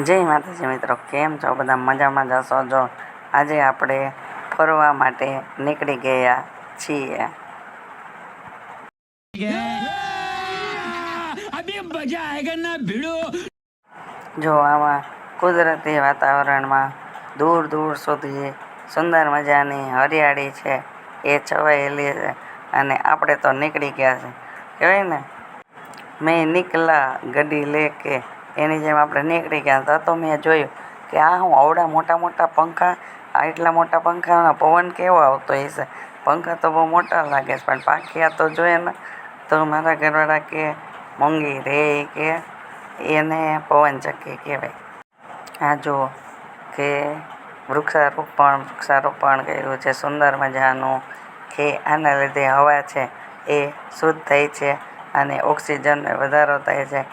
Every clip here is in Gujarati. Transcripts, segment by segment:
જય માતાજી મિત્રો કેમ છો? બધા મજામાં જશો જો આજે આપણે ફરવા માટે નીકળી ગયા છીએ. જો આમાં કુદરતી વાતાવરણમાં દૂર દૂર સુધી સુંદર મજાની હરિયાળી છે એ છવાયેલી છે અને આપણે તો નીકળી ગયા છે. કહેવાય ને મેં નીકળા ગડી લે કે એની જેમ આપણે નીકળી ગયા હતા, તો મેં જોયું કે આ હું આવડા મોટા મોટા પંખા? આ એટલા મોટા પંખાનો પવન કેવો આવતો હશે? પંખા તો બહુ મોટા લાગે છે, પણ પાંખિયા તો જોઈએ ને, તો મારા ઘરવાળા કે મોંઘી રે કે, એને પવન ચક્કી કહેવાય. આ જુઓ કે વૃક્ષારોપણ વૃક્ષારોપણ કર્યું છે, સુંદર મજાનું કે આના લીધે હવા છે એ શુદ્ધ થઈ છે અને ઓક્સિજનને વધારો થાય છે.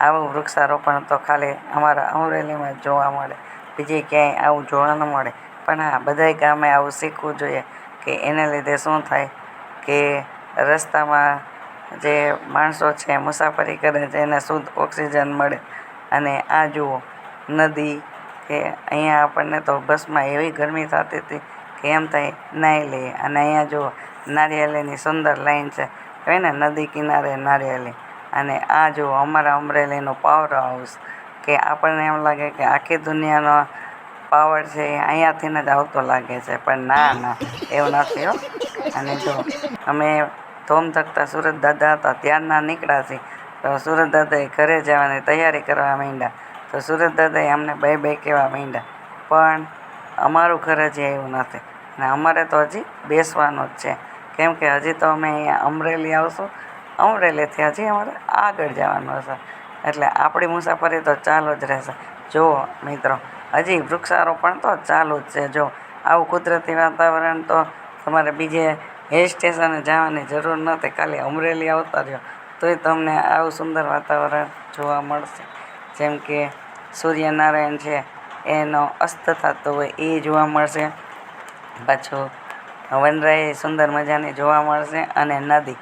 આવું વૃક્ષારોપણ તો ખાલી અમારા અમરેલીમાં જ જોવા મળે. બીજે ક્યાંય આવું જોવા ન મળે. પણ હા, બધાય ગામે આવું શીખવું જોઈએ કે એને લીધે શું થાય કે રસ્તામાં જે માણસો છે, મુસાફરી કરે છે, એને શુદ્ધ ઓક્સિજન મળે. અને આ જુઓ, નદી કે અહીંયા આપણને તો બસમાં એવી ગરમી થતી હતી કે એમ થાય, નાહી લઈએ. અને અહીંયા જુઓ, નારિયેળીની સુંદર લાઈન છે. કહેવાય ને? નદી કિનારે નારિયેળી. અને આ જુઓ અમારા અમરેલીનું પાવર હાઉસ કે આપણને એમ લાગે કે આખી દુનિયાનો પાવર છે એ અહીંયાથી જ આવતો લાગે છે, પણ ના ના, એવું નથી હો. અને જો અમે ધોમ ધકતા સુરત દાદા હતા ત્યારના નીકળ્યા છીએ, તો સુરત દાદાએ ઘરે જવાની તૈયારી કરવા માંડ્યા. તો સુરત દાદાએ અમને બે બે કહેવા માંડ્યા, પણ અમારું ઘર હજી એવું નથી. અને અમારે તો હજી બેસવાનું જ છે. કેમ કે હજી તો અમે અહીંયા અમરેલી આવશું અમરેલીથી હજી અમારે આગળ જવાનું હશે. એટલે આપણી મુસાફરી તો ચાલુ જ રહેશે. જુઓ મિત્રો, હજી વૃક્ષારોપણ તો ચાલુ જ છે. જો આવું કુદરતી વાતાવરણ તો તમારે બીજે હિલ સ્ટેશને જવાની જરૂર નથી. ખાલી અમરેલી આવતા રહ્યો. તોય તમને આવું સુંદર વાતાવરણ જોવા મળશે. જેમ કે સૂર્યનારાયણ છે, એનો અસ્ત થતો હોય એ જોવા મળશે. પાછું વનરાઈ સુંદર મજાની જોવા મળશે અને નદી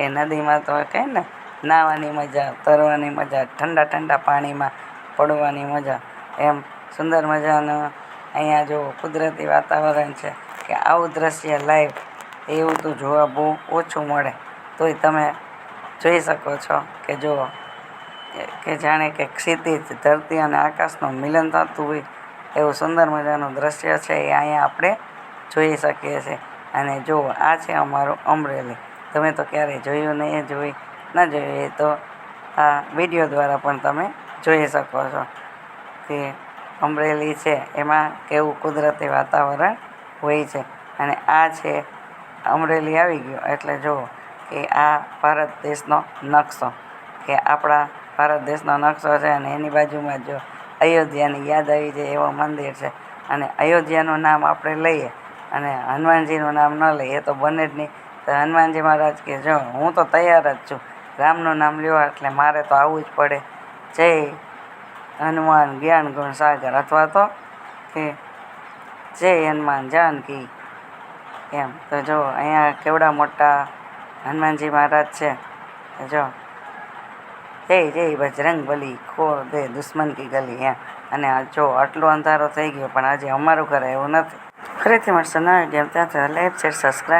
કે નદીમાં તો કહે ને, નાહવાની મજા, તરવાની મજા, ઠંડા ઠંડા પાણીમાં પડવાની મજા. એમ સુંદર મજાનું અહીંયા જો કુદરતી વાતાવરણ છે કે આવું દ્રશ્ય લાઈવ એવું તો જોવા બહુ ઓછું મળે. તોય તમે જોઈ શકો છો કે જુઓ કે- જાણે કે ક્ષિતિજ, ધરતી અને આકાશનું મિલન થતું હોય એવું સુંદર મજાનું દ્રશ્ય છે એ અહીંયા આપણે જોઈ શકીએ છીએ. અને જુઓ આ છે અમારું અમરેલી. તમે તો ક્યારેય જોયું નહીં જોઈ ન જોયું, એ તો આ વીડિયો દ્વારા પણ તમે જોઈ શકો છો. કે અમરેલી છે, એમાં કેવું કુદરતી વાતાવરણ હોય છે. અને આ છે, અમરેલી આવી ગયો, એટલે જુઓ કે આ ભારત દેશનો નકશો, કે આપણા ભારત દેશનો નકશો છે અને એની બાજુમાં જો અયોધ્યાની યાદ આવી જાય એવો મંદિર છે. અને અયોધ્યાનું નામ આપણે લઈએ અને હનુમાનજીનું નામ ન લઈએ તો બને જ નહીં. તો હનુમાનજી મહારાજ કે, જો, હું તો તૈયાર જ છું. રામનું નામ લેવા એટલે મારે તો આવવું જ પડે. જય હનુમાન જ્ઞાન ગુણ સાગર. અથવા તો કે, જય હનુમાન જાનકી. એમ. તો જો, અહીંયા કેવડા મોટા હનુમાનજી મહારાજ છે. જો જય જય બજરંગ બલી, ખો દે દુશ્મન કી ગલી. એમ. અને જો, આટલો અંધારો થઈ ગયો, પણ આજે અમારું ઘર એવું નથી. ફરીથી મળશે નવા ગેમ ત્યાં લાઈક શેર સબસ્ક્રાઈબ